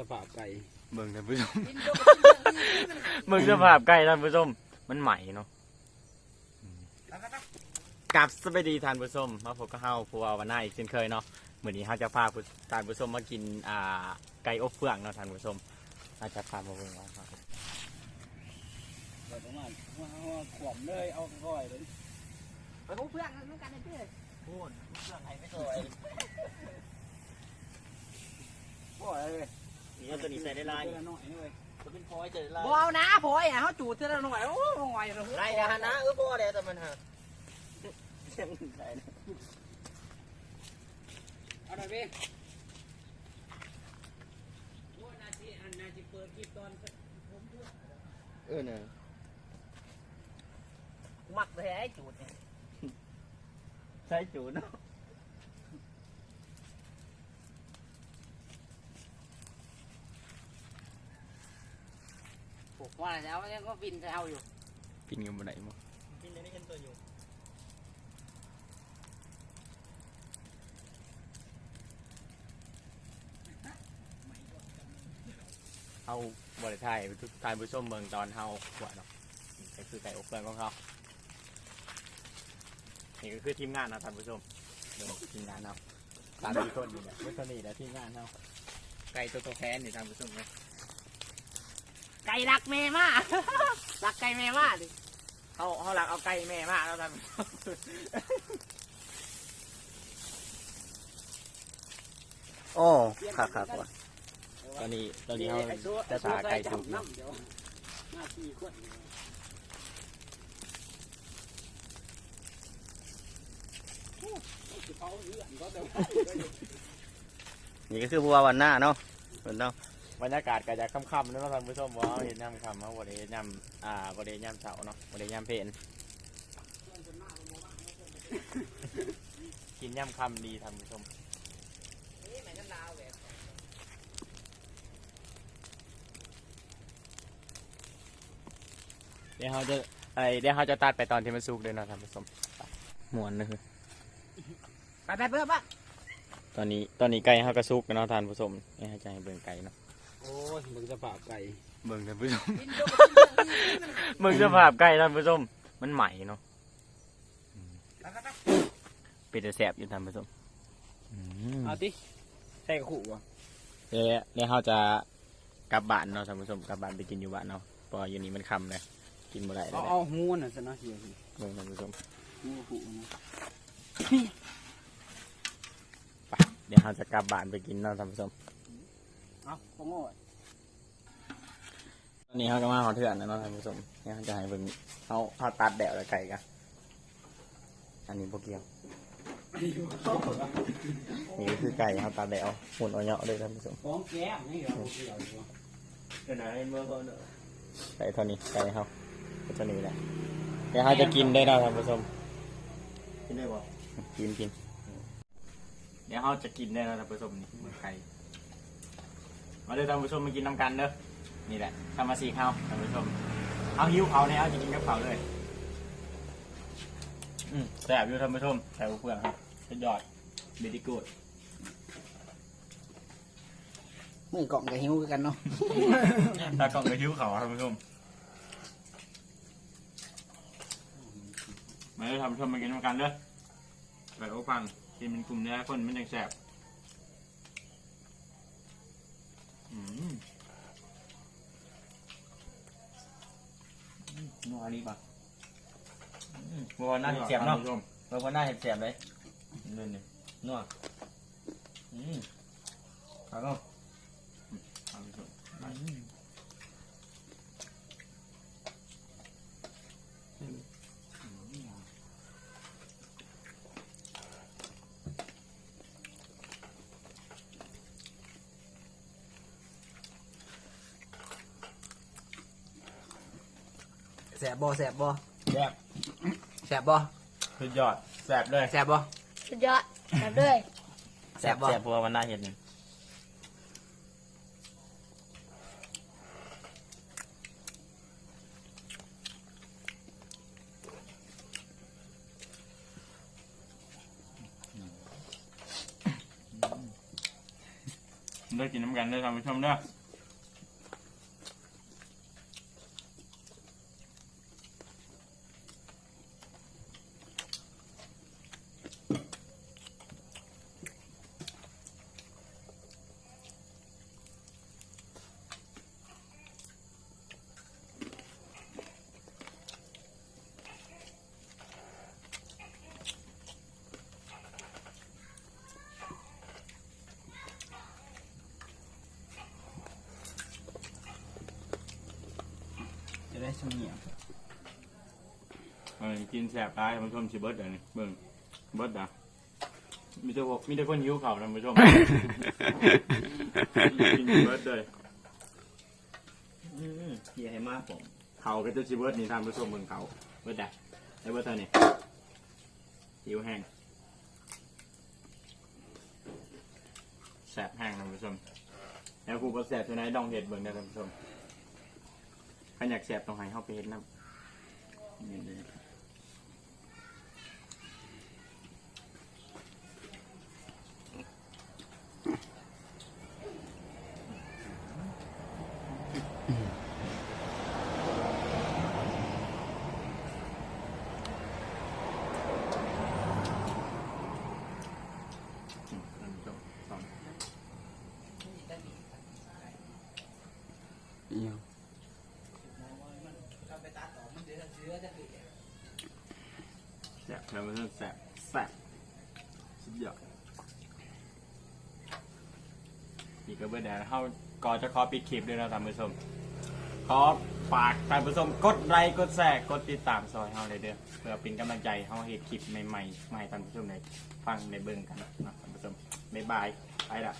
สภาพไก่เบิ่งท่านผู้ชมกินโดนเบิ่งสภาพไก่ท่านผู้ชม มันใหม่เนาะกับสวัสดีท่านผู้ชมมาพบกับเฮาผู้ว่าวันหน้าอีกเช่นเคยเนาะมื้อนี้เฮาจะพาผู้ท่านผู้ชมมากินอ่าไก่อบเฟืองเนาะท่านผู้ชมเฮาจะพามาเบิ่งว่าครับเปิดออกมาว่าว่าขวมเลยเอาก้อยเลยไปพวกเพื่อนกันเหมือนกันนะเพื่อนพูดเครื่องไห้ไม่สวยก้อยเลย นี่เอาตัวนี้ใส่ได้ลายเจอหน่อยนี่เลยจะเป็นพลอยเจอลายบ่เอานะพอยอะเขาจูดเท่าหน่อยโอ้หน่อยเลยไรนะนะเออบ่ได้แต่มันฮะเอาหน่อยพี่เออเนี่ยมักเลยไอ้จูดเนี่ยใส่จูเนาะ ปลูก ว่าแล้วเนี่ยก็บินจะเอาอยู่กินกันบ่ได้มั้งกินในนี้เห็นตัวอยู่เฮาบ่ได้ถ่ายทุกท่านผู้ชมเบิ่งตอนเฮาหัวเนาะนี่ก็คือไก่อบเฟืองของเขานี่ก็คือทีมงานนะท่านผู้ชมเดี๋ยวทีมงานเนาะตามที่ต้นอยู่เนี่ยไม่ต้นนี่แหละทีมงานเนาะไก่ตัวโตแพนนี่ท่านผู้ชมเนี่ย ไก่รักแม่มาก รักไก่แม่มากดิเขาเขาหลักเอาไก่แม่มากแล้วท่านผู้ชมโอ้คักคักว่ะตอนนี้ตอนนี้เขาจะสาไก่ถูกเนาะเดี๋ยวหน้าที่ขวดเขาเอื้อนก็เดี๋ยวนี่ก็คือบัววันหน้าเนาะเพิ่นเนาะ บรรยากาศก็จะค่ำๆนะท่านผู้ชมว่าเขาเห็นย่ำค่ำเขาบริเห็นย่ำอ่าบริเห็นย่ำเสาเนาะบริเห็นย่ำเพลนกินย่ำค่ำดีท่านผู้ชมนี่แม่น้ำลาวแบบเดี๋ยวเขาจะไอเดี๋ยวเขาจะตัดไปตอนที่มันสุกเลยเนาะท่านผู้ชมหมวนเลยคือไปไปเพื่อนปะตอนนี้ตอนนี้ไก่เขาก็สุกแล้วเนาะท่านผู้ชมนี่ให้ใจให้เบิ่งไก่เนาะ โอ้ยมึงสภาพไก่เบิ่งท่านผู้ชมกินโดนเบิ่งสภาพไก่ท่านผู้ชม มันใหม่เนาะไปไปไปเป็นแต่แสบอยู่ท่านผู้ชมอืมเอาติใส่กระขู่วะเดี๋ยวเดี๋ยวเขาจะกลับบ้านเนาะท่านผู้ชมกลับบ้านไปกินอยู่บ้านเนาะเพราะว่าอยู่นี่มันค่ำเลยกินบ่ได้เลเอายเอาหูน่ะสินะเฮียเบิ่งท่านผู้ชมหูกระขู่นะไปเดี๋ยวเราจะกลับบ้านไปกินเนาะท่านผู้ชม เอาขโมยตอนนี้เขาก็มาขอเถื่อนแล้วเนาะท่านผู้ชมเนี่ยเขาจะให้เบิ่งเขาเขาตัดแดดแล้วไก่กันอันนี้พวกเกี่ยวนี่ก็คือไก่เขาตัดแดดหุ่นเอาเนาะเลยท่านผู้ชมของแก้มนี่เหรอเกี่ยวอยู่เดี๋ยวไหนเมื่อก่อนไก่เท่านี้ไก่เขาเท่านี้แหละเดี๋ยวเขาจะกินได้เนาะท่านผู้ชมกินได้บ่กินกินเดี๋ยวเขาจะกินได้แล้วท่านผู้ชมนี่เหมือนไก่ มาเด้อท่านผู้ชมมากินน้ำกันเด้อนี่แหละทำมาสีข้าวท่านผู้ชมเอาหิวเขาเนี่ยเอาจะกินกับเขาเลยอืมแซ่บอยู่ท่านผู้ชมใส่เปลือกครับสุดยอดเบดีกูดมือกล่องกับหิวกันเนาะ ตากล่องกับหิวเขาท่านผู้ชมมาเด้อท่านผู้ชมมากินน้ำกันเด้อแบบโอ้ฟังกินเป็นกลุ่มเนี้ยคนมันยังแซ่บอืม นัวนี่ป่ะนัวหน้าเสียบเนาะนัวหน้าเสียบเลยนี่นนี่นัวอืมเอาเนาะ เอาไปสุด嗯 แสบบ่แสบบ่แซ่บแสบบ่สุดยอดแซ่บเลยแสบบ่สุดยอดแบบด้วยแสบบ่แซ่บบัวมันน่าเห็นได้กินน้ำกันได้อท่านผู้ชมเด้อ ได้สมียเออกินแสบตายท่านผู้ชมชิเบิร์ดเดี๋ยวนี้เบิ่งเบิร์ดอะมีแต่มีแต่คนหิวเข่าวท่านผู้ชม กินเบิร์ดเลยอืมเฮียให้มากผมเขาก็จะชิเบิร์ดนี่ท่านผู้ชมเบิ่งเขาเบิร์ดได้ไอ้เบิร์ดเท่านี้หิวแห้งแสบแห้งท่านผู้ชมแล้วกูก็แสบตัวไหนดองเห็ดเบิ่งได้ท่านผู้ชม ขันอยากแสบต้องให้เข้าไปเห็น้ำนี่เลย ท่านผู้ชมสอน เอียว แสบท่านผู้ชมแสบแสบสุดยอดอีกก็เบิร์ดแล้วเขาก่อนจะขอปิดคลิปด้วยนะท่านผู้ชมขอฝากท่านผู้ชมกดไลค์กดแชร์กดติดตามซอยเฮาเลยเด้อเพื่อเป็นกำลังใจเฮาเฮ็ดคลิปใหม่ๆมาให้ท่านผู้ชมได้ฟังได้เบิ่งกันนะท่านผู้ชมบ๊ายบายไปละ